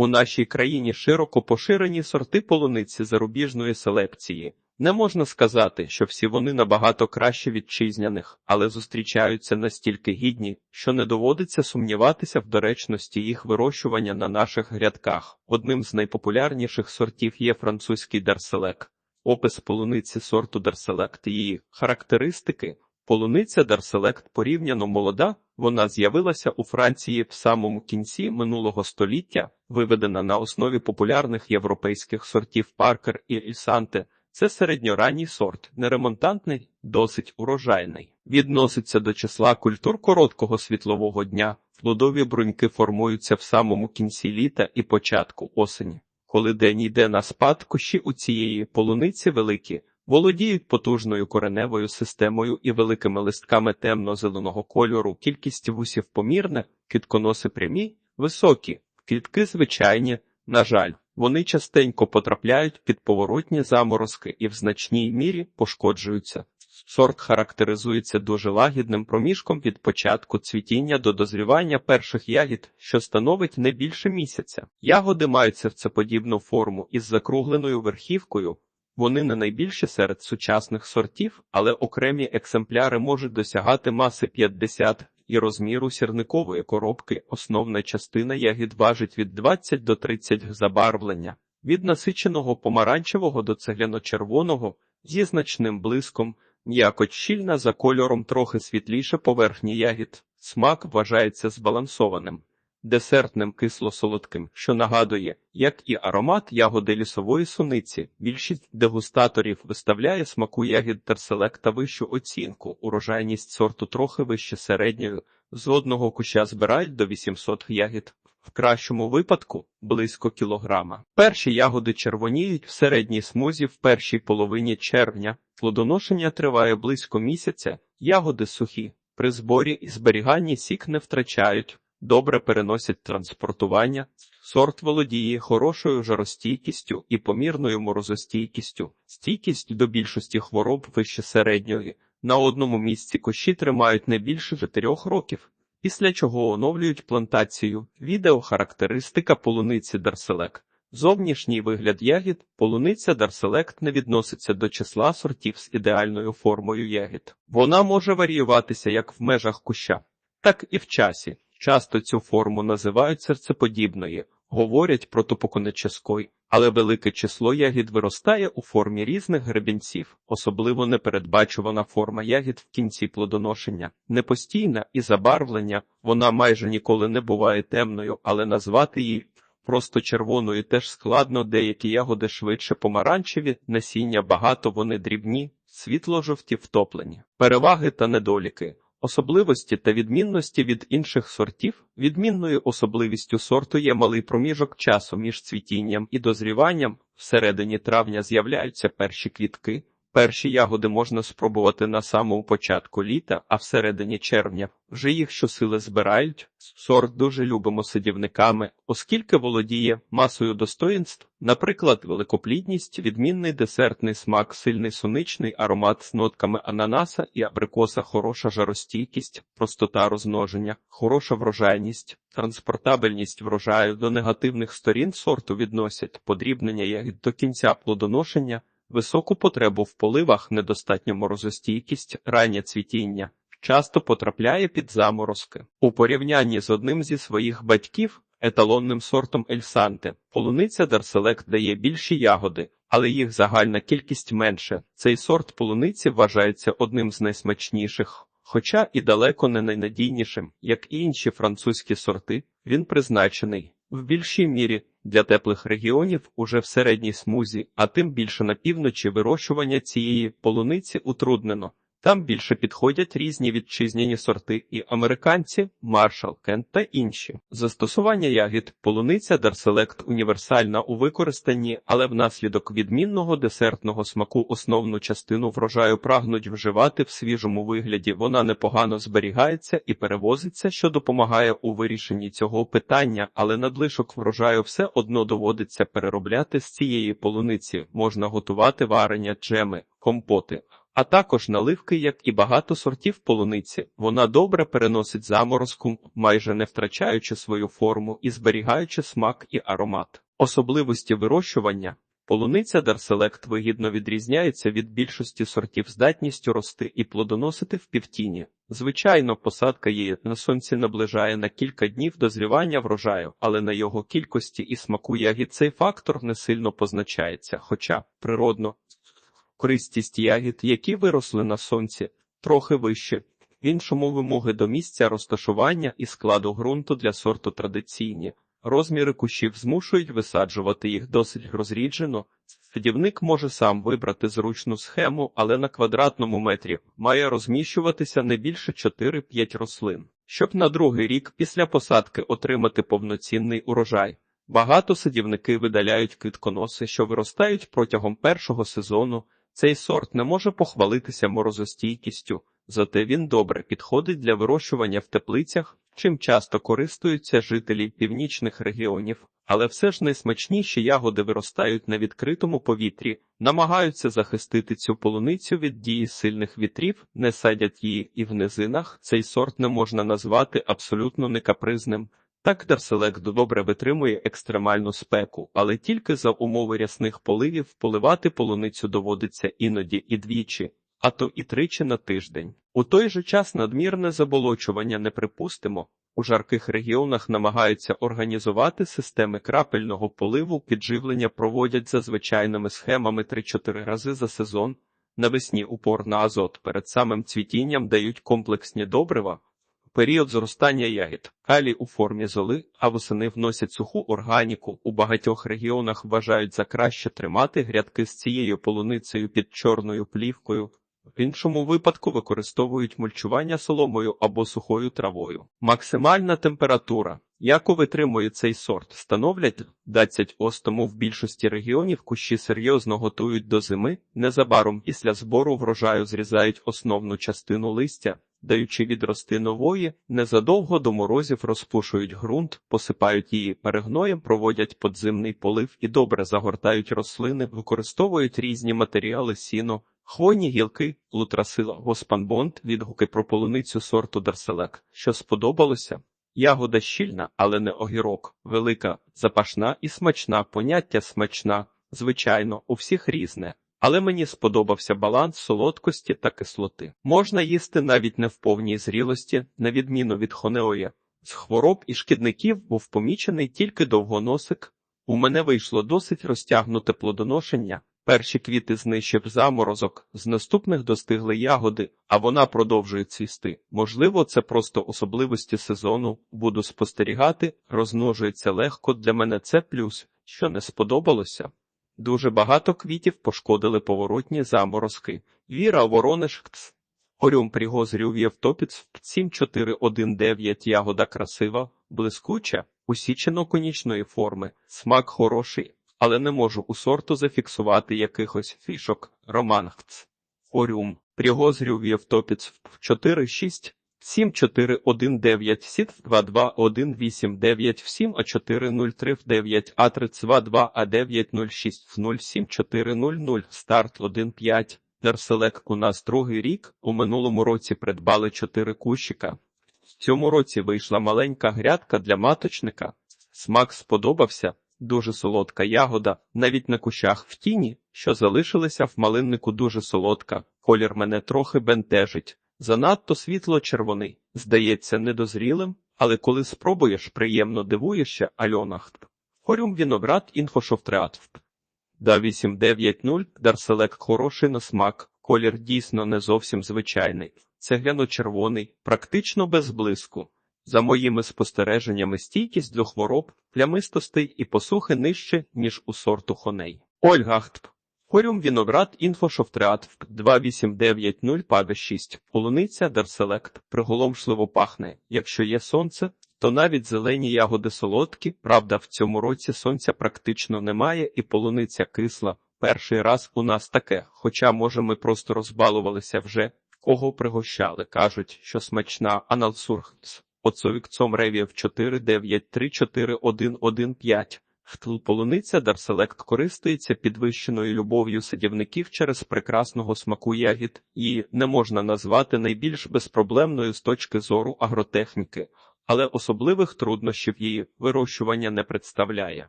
У нашій країні широко поширені сорти полуниці зарубіжної селекції. Не можна сказати, що всі вони набагато краще вітчизняних, але зустрічаються настільки гідні, що не доводиться сумніватися в доречності їх вирощування на наших грядках. Одним з найпопулярніших сортів є французький дарселек. Опис полуниці сорту дарселект її характеристики. Полуниця дарселект порівняно молода, вона з'явилася у Франції в самому кінці минулого століття, виведена на основі популярних європейських сортів Паркер і Ільсанте. Це середньоранній сорт, неремонтантний, досить урожайний. Відноситься до числа культур короткого світлового дня. Плодові бруньки формуються в самому кінці літа і початку осені. Коли день йде на спад, кущі у цієї полуниці великі, володіють потужною кореневою системою і великими листками темно-зеленого кольору, кількість вусів помірне, кітконоси прямі, високі, квітки звичайні, на жаль. Вони частенько потрапляють під поворотні заморозки і в значній мірі пошкоджуються. Сорт характеризується дуже лагідним проміжком від початку цвітіння до дозрівання перших ягід, що становить не більше місяця. Ягоди мають серцеподібну форму із закругленою верхівкою. Вони не найбільші серед сучасних сортів, але окремі екземпляри можуть досягати маси 50 і розміру сірникової коробки. Основна частина ягід важить від 20 до 30 забарвлення, від насиченого помаранчевого до цегляно-червоного зі значним блиском, м'якоть щільна за кольором трохи світліше поверхні ягід. Смак вважається збалансованим. Десертним кисло-солодким, що нагадує, як і аромат ягоди лісової суниці. Більшість дегустаторів виставляє смаку ягід терселекта вищу оцінку. Урожайність сорту трохи вище середньої. З одного куща збирають до 800 ягід. В кращому випадку близько кілограма. Перші ягоди червоніють в середній смузі в першій половині червня. Плодоношення триває близько місяця. Ягоди сухі. При зборі і зберіганні сік не втрачають добре переносять транспортування, сорт володіє хорошою жаростійкістю і помірною морозостійкістю, стійкість до більшості хвороб вище середньої. На одному місці кощі тримають не більше 4 років, після чого оновлюють плантацію. Відеохарактеристика полуниці Дарселек. Зовнішній вигляд ягід, полуниця Дарселект не відноситься до числа сортів з ідеальною формою ягід. Вона може варіюватися як в межах куща, так і в часі. Часто цю форму називають серцеподібною, говорять про тупоконеческой, але велике число ягід виростає у формі різних гребінців, особливо непередбачувана форма ягід в кінці плодоношення, непостійна і забарвлення, вона майже ніколи не буває темною, але назвати її просто червоною теж складно, деякі ягоди швидше помаранчеві, насіння багато, вони дрібні, світло-жовті втоплені, переваги та недоліки. Особливості та відмінності від інших сортів. Відмінною особливістю сорту є малий проміжок часу між цвітінням і дозріванням. Всередині травня з'являються перші квітки. Перші ягоди можна спробувати на самому початку літа, а всередині червня вже їх щосили збирають. Сорт дуже любимо сидівниками, оскільки володіє масою достоїнств, наприклад, великоплідність, відмінний десертний смак, сильний соничний аромат з нотками ананаса і абрикоса, хороша жаростійкість, простота розмноження, хороша врожайність, транспортабельність врожаю до негативних сторін сорту відносять подрібнення ягід до кінця плодоношення. Високу потребу в поливах, недостатню морозостійкість, раннє цвітіння часто потрапляє під заморозки. У порівнянні з одним зі своїх батьків, еталонним сортом Ельсанте, полуниця Дарселект дає більші ягоди, але їх загальна кількість менше. Цей сорт полуниці вважається одним з найсмачніших. Хоча і далеко не найнадійнішим, як і інші французькі сорти, він призначений в більшій мірі для теплих регіонів уже в середній смузі, а тим більше на півночі вирощування цієї полуниці утруднено. Там більше підходять різні вітчизняні сорти і американці, маршал, кент та інші. Застосування ягід полуниця Дарселект універсальна у використанні, але внаслідок відмінного десертного смаку основну частину врожаю прагнуть вживати в свіжому вигляді. Вона непогано зберігається і перевозиться, що допомагає у вирішенні цього питання, але надлишок врожаю все одно доводиться переробляти з цієї полуниці. Можна готувати варення, джеми, компоти а також наливки, як і багато сортів полуниці. Вона добре переносить заморозку, майже не втрачаючи свою форму і зберігаючи смак і аромат. Особливості вирощування. Полуниця Дарселект вигідно відрізняється від більшості сортів здатністю рости і плодоносити в півтіні. Звичайно, посадка її на сонці наближає на кілька днів дозрівання врожаю, але на його кількості і смаку ягід цей фактор не сильно позначається, хоча природно користість ягід, які виросли на сонці, трохи вище. В іншому вимоги до місця розташування і складу ґрунту для сорту традиційні. Розміри кущів змушують висаджувати їх досить розріджено. Садівник може сам вибрати зручну схему, але на квадратному метрі має розміщуватися не більше 4-5 рослин. Щоб на другий рік після посадки отримати повноцінний урожай. Багато садівники видаляють квітконоси, що виростають протягом першого сезону. Цей сорт не може похвалитися морозостійкістю, зате він добре підходить для вирощування в теплицях, чим часто користуються жителі північних регіонів, але все ж найсмачніші ягоди виростають на відкритому повітрі, намагаються захистити цю полуницю від дії сильних вітрів, не садять її і в низинах. Цей сорт не можна назвати абсолютно некапризним. Так Дарселект добре витримує екстремальну спеку, але тільки за умови рясних поливів поливати полуницю доводиться іноді і двічі, а то і тричі на тиждень. У той же час надмірне заболочування не припустимо. У жарких регіонах намагаються організувати системи крапельного поливу, підживлення проводять за звичайними схемами 3-4 рази за сезон. Навесні упор на азот перед самим цвітінням дають комплексні добрива. Період зростання ягід, калій у формі золи, а восени вносять суху органіку. У багатьох регіонах вважають за краще тримати грядки з цією полуницею під чорною плівкою. В іншому випадку використовують мульчування соломою або сухою травою. Максимальна температура, яку витримує цей сорт, становлять 20 ос, тому в більшості регіонів кущі серйозно готують до зими. Незабаром після збору врожаю зрізають основну частину листя, даючи відрости нової, незадовго до морозів розпушують ґрунт, посипають її перегноєм, проводять подзимний полив і добре загортають рослини, використовують різні матеріали сіно. Хвойні гілки, лутрасила, госпанбонд, відгуки про полуницю сорту Дарселек, що сподобалося. Ягода щільна, але не огірок, велика, запашна і смачна, поняття смачна, звичайно, у всіх різне. Але мені сподобався баланс солодкості та кислоти. Можна їсти навіть не в повній зрілості, на відміну від хонеоя. З хвороб і шкідників був помічений тільки довгоносик. У мене вийшло досить розтягнуте плодоношення. Перші квіти знищив заморозок, з наступних достигли ягоди, а вона продовжує цвісти. Можливо, це просто особливості сезону. Буду спостерігати, розмножується легко. Для мене це плюс, що не сподобалося. Дуже багато квітів пошкодили поворотні заморозки. Віра Воронеж КЦ. Орюм Пригозрів Євтопіц 7419 ягода красива, блискуча, усічено конічної форми, смак хороший, але не можу у сорту зафіксувати якихось фішок. романхц. Орюм Пригозрів Євтопіц 46 7419 сіт 22189 7 а 4039 а 322 а 906 07400 старт 15 Дерселек у нас другий рік. У минулому році придбали 4 кущика. В цьому році вийшла маленька грядка для маточника. Смак сподобався. Дуже солодка ягода, навіть на кущах в тіні, що залишилися в малиннику дуже солодка. Колір мене трохи бентежить. Занадто світло-червоний, здається, недозрілим, але коли спробуєш, приємно дивуєшся Альонахт. Хорюм Віноград інфошофтреат. Да 890 Дарселек хороший на смак, колір дійсно не зовсім звичайний. Цегляно-червоний, практично без блиску. За моїми спостереженнями, стійкість до хвороб, плямистостей і посухи нижче, ніж у сорту хоней. Ольгахт. Хорюм Віноград інфошофтреат 2890 паде 6. Полуниця Дарселект приголомшливо пахне. Якщо є сонце, то навіть зелені ягоди солодкі. Правда, в цьому році сонця практично немає, і полуниця кисла. Перший раз у нас таке, хоча, може, ми просто розбалувалися вже, кого пригощали. Кажуть, що смачна аналсургц. Оцовік цом ревів 4934115. Полуниця Дарселект користується підвищеною любов'ю садівників через прекрасного смаку ягід і не можна назвати найбільш безпроблемною з точки зору агротехніки, але особливих труднощів її вирощування не представляє.